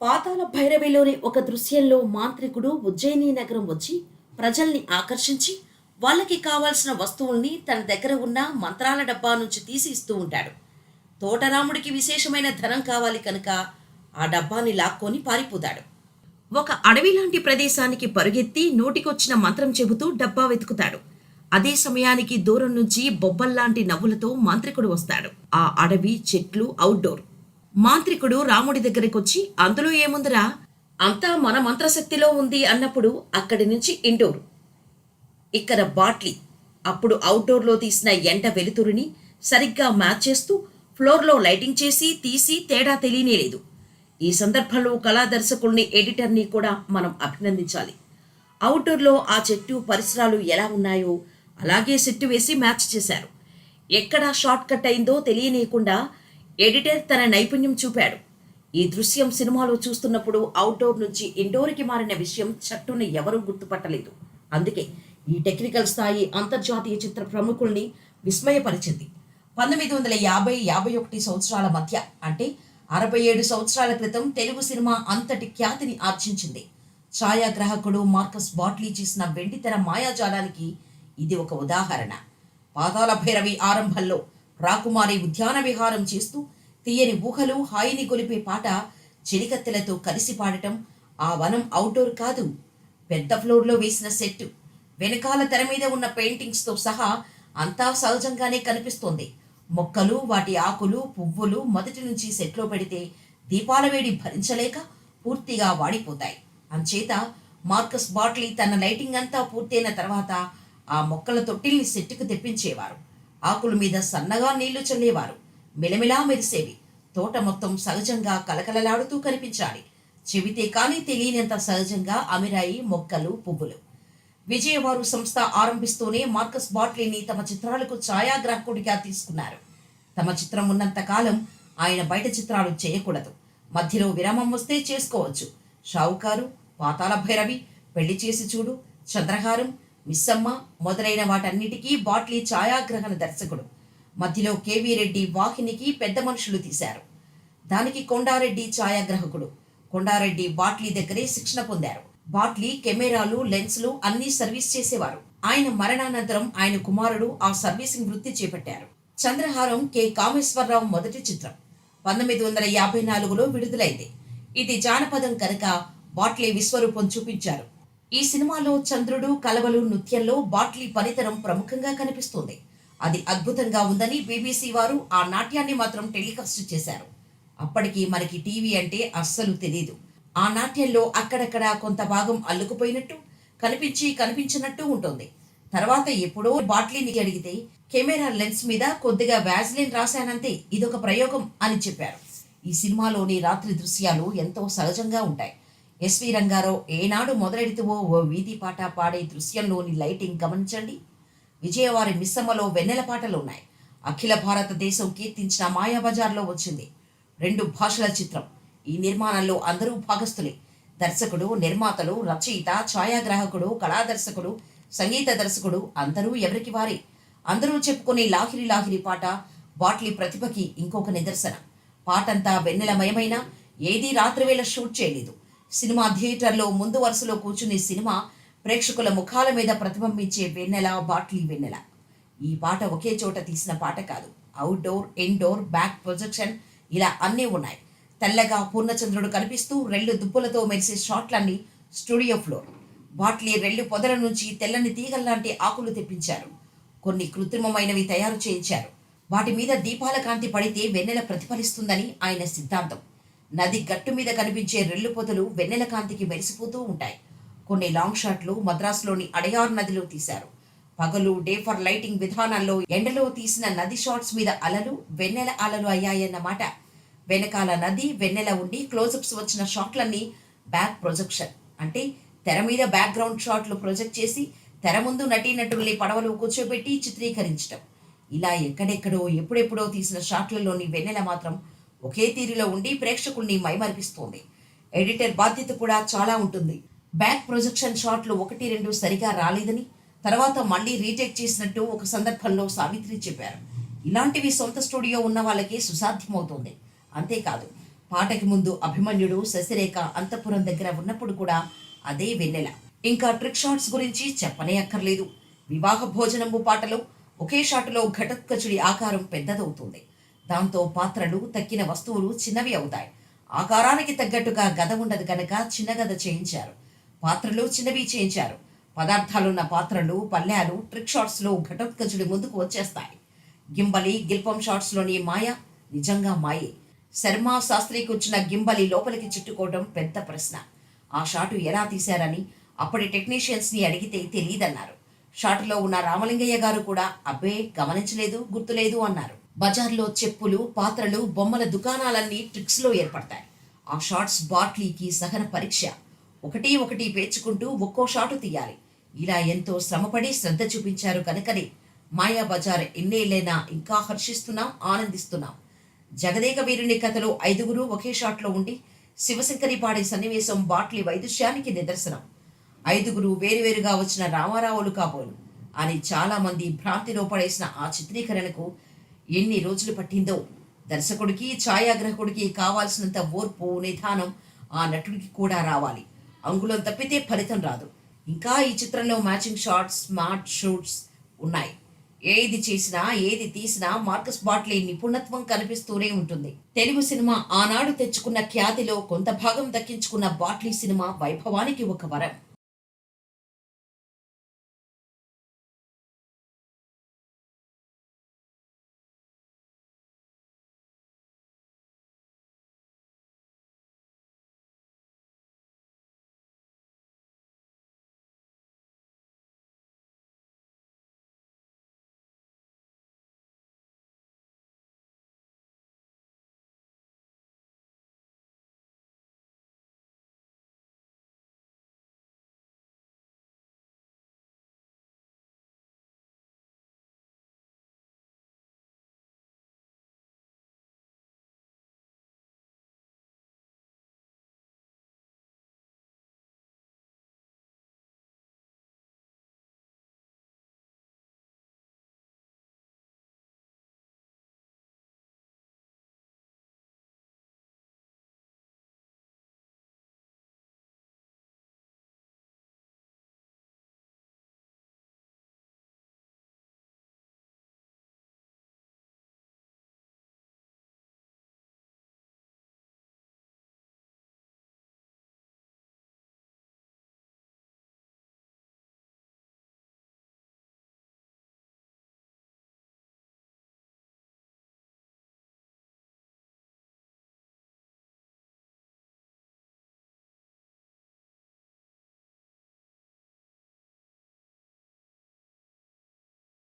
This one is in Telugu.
పాతాల భైరవిలోని ఒక దృశ్యంలో మాంత్రికుడు ఉజ్జయిని నగరం వచ్చి ప్రజల్ని ఆకర్షించి వాళ్ళకి కావాల్సిన వస్తువుల్ని తన దగ్గర ఉన్న మంత్రాల డబ్బా నుంచి తీసి ఇస్తూ ఉంటాడు. తోటరాముడికి విశేషమైన ధనం కావాలి కనుక ఆ డబ్బాని లాక్కొని పారిపోతాడు. ఒక అడవి లాంటి ప్రదేశానికి పరుగెత్తి నోటికొచ్చిన మంత్రం చెబుతూ డబ్బా వెతుకుతాడు. అదే సమయానికి దూరం నుంచి బొబ్బల్లాంటి నవ్వులతో మాంత్రికుడు వస్తాడు. ఆ అడవి చెట్లు అవుట్డోర్ మాంత్రికుడు రాముడి దగ్గరికొచ్చి అందులో ఏముందిరా? అంతా మన మంత్రశక్తిలో ఉంది అన్నప్పుడు అక్కడి నుంచి ఇండోర్. ఇక్కడ బాట్లీ అప్పుడు అవుట్డోర్లో తీసిన ఎండ వెలుతురుని సరిగ్గా మ్యాచ్ చేస్తూ ఫ్లోర్లో లైటింగ్ చేసి తీసి తేడా తెలియనే లేదు. ఈ సందర్భంలో కళా దర్శకుల్ని ఎడిటర్ని కూడా మనం అభినందించాలి. అవుట్డోర్లో ఆ చెట్టు పరిసరాలు ఎలా ఉన్నాయో అలాగే సెట్టు వేసి మ్యాచ్ చేశారు. ఎక్కడ షార్ట్ కట్ అయిందో తెలియనీయకుండా ఎడిటర్ తన నైపుణ్యం చూపాడు. ఈ దృశ్యం సినిమాలో చూస్తున్నప్పుడు అవుట్డోర్ నుంచి ఇండోర్కి మారిన విషయం చట్టును ఎవరూ గుర్తుపట్టలేదు. అందుకే ఈ టెక్నికల్ స్థాయి అంతర్జాతీయ చిత్ర ప్రముఖుల్ని విస్మయపరిచింది. పంతొమ్మిది వందల యాభై యాభై ఒకటి సంవత్సరాల మధ్య అంటే అరవై ఏడు సంవత్సరాల క్రితం తెలుగు సినిమా అంతటి ఖ్యాతిని ఆర్జించింది. ఛాయాగ్రాహకుడు మార్కస్ బాట్లీ చేసిన వెండితెర మాయాజాలానికి ఇది ఒక ఉదాహరణ. పాతాల భైరవి ఆరంభంలో రాకుమారి ఉద్యాన విహారం చేస్తూ తీయని ఊహలు హాయిని గొలిపే పాట చెలికత్తెలతో కలిసి పాడటం ఆ వనం అవుట్డోర్ కాదు. పెద్ద ఫ్లోర్లో వేసిన సెట్ వెనకాల తెర మీద ఉన్న పెయింటింగ్స్తో సహా అంతా సహజంగానే కనిపిస్తోంది. మొక్కలు వాటి ఆకులు పువ్వులు మొదటి నుంచి సెట్లో పెడితే దీపాల వేడి భరించలేక పూర్తిగా వాడిపోతాయి. అంచేత మార్కస్ బాట్లీ తన లైటింగ్ అంతా పూర్తయిన తర్వాత ఆ మొక్కల తొట్టిల్ని సెట్టుకు తెప్పించేవారు. ఆకుల మీద సన్నగా నీళ్ళు చల్లేవారు. మిలమిలా మెరిసేవి. తోట మొత్తం సహజంగా కలకలలాడుతూ కనిపించాలి. చెబితే కానీ తెలియనంత సహజంగా అమిరాయి మొక్కలు పువ్వులు. విజయవారు సంస్థ ఆరంభిస్తూనే మార్కస్ బాట్లీని తమ చిత్రాలకు ఛాయాగ్రాహకుడిగా తీసుకున్నారు. తమ చిత్రం ఉన్నంత కాలం ఆయన బయట చిత్రాలు చేయకూడదు. మధ్యలో విరామం వస్తే చేసుకోవచ్చు. షావుకారు పాతాల భైరవి పెళ్ళి చేసి చూడు చంద్రహారం మిస్సమ్మ మొదలైన వాటన్నిటికీ బాట్లీ ఛాయాగ్రహణ దర్శకుడు. మధ్యలో కేవీ రెడ్డి వాహినికి పెద్ద మనుషులు తీశారు. దానికి కొండారెడ్డి ఛాయాగ్రాహకుడు. కొండారెడ్డి బాట్లీ దగ్గరే శిక్షణ పొందారు. బాట్లీ కెమెరాలు లెన్స్లు అన్నీ సర్వీస్ చేసేవారు. ఆయన మరణానంతరం ఆయన కుమారుడు ఆ సర్వీసింగ్ వృత్తి చేపట్టారు. చంద్రహారం కె. కామేశ్వరరావు మొదటి చిత్రం. పంతొమ్మిది వందల యాభై నాలుగులో విడుదలైంది. ఇది జానపదం కనుక బాట్లీ విశ్వరూపం చూపించారు. ఈ సినిమాలో చంద్రుడు కలవలు నృత్యంలో బాట్లీ పనితనం ప్రముఖంగా కనిపిస్తుంది. అది అద్భుతంగా ఉందని బీబీసీ వారు ఆ నాట్యాన్ని మాత్రం టెలికాస్ట్ చేశారు. అప్పటికి మనకి టీవీ అంటే అస్సలు తెలియదు ఆ నాట్యంలో అక్కడక్కడ కొంత భాగం అల్లుకుపోయినట్టు కనిపించి కనిపించినట్టు ఉంటుంది. తర్వాత ఎప్పుడో బాట్లీని అడిగితే కెమెరా లెన్స్ మీద కొద్దిగా వ్యాజ్లిన్ రాశానంతే ఇదొక ప్రయోగం అని చెప్పారు. ఈ సినిమాలోని రాత్రి దృశ్యాలు ఎంతో సహజంగా ఉంటాయి. ఎస్వి రంగారావు ఏనాడు మొదలెడితువో ఓ వీధి పాట పాడే దృశ్యంలోని లైటింగ్ గమనించండి. విజయవాడ మిస్సమ్మలో వెన్నెల పాటలు ఉన్నాయి అఖిల భారతదేశం కీర్తించిన మాయాబజార్లో వచ్చింది రెండు భాషల చిత్రం. ఈ నిర్మాణంలో అందరూ భాగస్థులే. దర్శకుడు నిర్మాతలు రచయిత ఛాయాగ్రాహకుడు కళాదర్శకుడు సంగీత దర్శకుడు అందరూ ఎవరికి వారే? అందరూ చెప్పుకునే లాహిరి లాహిరి పాట బాట్లీ ప్రతిభకి ఇంకొక నిదర్శన. పాటంతా వెన్నెలమయమైన ఏదీ రాత్రివేళ షూట్ చేయలేదు. సినిమా థియేటర్లో ముందు వరుసలో కూర్చునే సినిమా ప్రేక్షకుల ముఖాల మీద ప్రతిబింబించే వెన్నెల బాట్లీ వెన్నెల. ఈ పాట ఒకే చోట తీసిన పాట కాదు. అవుట్డోర్ ఇండోర్ బ్యాక్ ప్రొజెక్షన్ ఇలా అన్నీ ఉన్నాయి. తెల్లగా పూర్ణచంద్రుడు కనిపిస్తూ రెళ్ళు దుప్పులతో మెరిసే షాట్లన్నీ స్టూడియో ఫ్లోర్. బాట్లీ రెళ్ళు పొదల నుంచి తెల్లని తీగల్లాంటి ఆకులు తెప్పించారు. కొన్ని కృత్రిమమైనవి తయారు చేయించారు. వాటి మీద దీపాల కాంతి పడితే వెన్నెల ప్రతిఫలిస్తుందని ఆయన సిద్ధాంతం. నది గట్టు మీద కనిపించే రెల్లు పొదలు వెన్నెల కాంతికి మెరిసిపోతూ ఉంటాయి. కొన్ని లాంగ్ షాట్లు మద్రాసులోని అడయార్ నదిలో తీశారు. పగలు డే ఫర్ లైటింగ్ విధానాల్లో ఎండలో తీసిన నది షాట్స్ మీద అలలు వెన్నెల అలలు అయ్యాయన్నమాట వెనకాల నది వెన్నెల ఉండి క్లోజప్స్ వచ్చిన షాట్లన్నీ బ్యాక్ ప్రొజెక్షన్. అంటే తెర మీద బ్యాక్గ్రౌండ్ షాట్లు ప్రొజెక్ట్ చేసి తెర ముందు నటీనటుల్ని పడవలో కూర్చోబెట్టి చిత్రీకరించడం ఇలా ఎక్కడెక్కడో ఎప్పుడెప్పుడో తీసిన షాట్లలోని వెన్నెల మాత్రం ఒకే తీరులో ఉండి ప్రేక్షకుల్ని మైమర్పిస్తోంది. ఎడిటర్ బాధ్యత కూడా చాలా ఉంటుంది. బ్యాక్ ప్రొజెక్షన్ షాట్లు ఒకటి రెండు సరిగా రాలేదని తర్వాత మళ్ళీ రీటేక్ చేసినట్టు ఒక సందర్భంలో సావిత్రి చెప్పారు. ఇలాంటివి సొంత స్టూడియో ఉన్న వాళ్ళకి సుసాధ్యమవుతుంది. అంతేకాదు పాటకి ముందు అభిమన్యుడు శశిరేఖ అంతఃపురం దగ్గర ఉన్నప్పుడు కూడా అదే వెన్నెల. ఇంకా ట్రిక్ షాట్స్ గురించి చెప్పనే అక్కర్లేదు. వివాహ భోజనము పాటలో ఒకే షాటులో ఘటోత్కచుడి ఆకారం పెద్దదవుతుంది. దాంతో పాత్రలు తక్కిన వస్తువులు చిన్నవి అవుతాయి. ఆకారానికి తగ్గట్టుగా గద ఉండదు కనుక చిన్న గద చేయించారు. పాత్రలు చిన్నవి చేయించారు. పదార్థాలున్న పాత్రలు పల్లెలు ట్రిక్ షాట్స్లో ఘటోత్కచుడి ముందుకు వచ్చేస్తాయి. గింబలి గిల్పం షాట్స్లోని మాయ నిజంగా మాయే. శర్మ శాస్త్రి కూర్చున్న గింబలి లోపలికి చుట్టుకోవడం పెద్ద ప్రశ్న. ఆ షాటు ఎలా తీశారని అప్పటి టెక్నీషియన్స్ని అడిగితే తెలియదన్నారు షాటులో ఉన్న రామలింగయ్య గారు కూడా అబ్బే గమనించలేదు గుర్తులేదు అన్నారు. బజార్లో చెప్పులు పాత్రలు బొమ్మల దుకాణాలన్నీ ట్రిక్స్లో ఏర్పడతాయి. ఆ షాట్స్ బాట్లీకి సహన పరీక్ష. ఒకటి ఒకటి పేర్చుకుంటూ ఒక్కో షాటు తీయాలి. ఇలా ఎంతో శ్రమపడి శ్రద్ధ చూపించారు కనుకనే మాయా బజార్ ఎన్నేళ్ళైనా ఇంకా హర్షిస్తున్నాం ఆనందిస్తున్నాం. జగదేక వీరుని కథలో ఐదుగురు ఒకే షాట్లో ఉండి శివశంకరి పాడే సన్నివేశం బాట్లీ వైదుష్యానికి నిదర్శనం. ఐదుగురు వేరువేరుగా వచ్చిన రామారావులు కాబోలు. అని చాలామంది భ్రాంతిలో పడేసిన ఆ చిత్రీకరణకు ఎన్ని రోజులు పట్టిందో. దర్శకుడికి ఛాయాగ్రాహకుడికి కావాల్సినంత ఓర్పు నిదానం ఆ నటుడికి కూడా రావాలి. అంగుళం తప్పితే ఫలితం రాదు. ఇంకా ఈ చిత్రంలో మ్యాచింగ్ షాట్స్ స్మార్ట్ షూట్స్ ఉన్నాయి. ఏది చేసినా ఏది తీసినా మార్కస్ బాట్లీ నిపుణత్వం కనిపిస్తూనే ఉంటుంది. తెలుగు సినిమా ఆనాడు తెచ్చుకున్న ఖ్యాతిలో కొంత భాగం దక్కించుకున్న బాట్లీ సినిమా వైభవానికి ఒక వరం.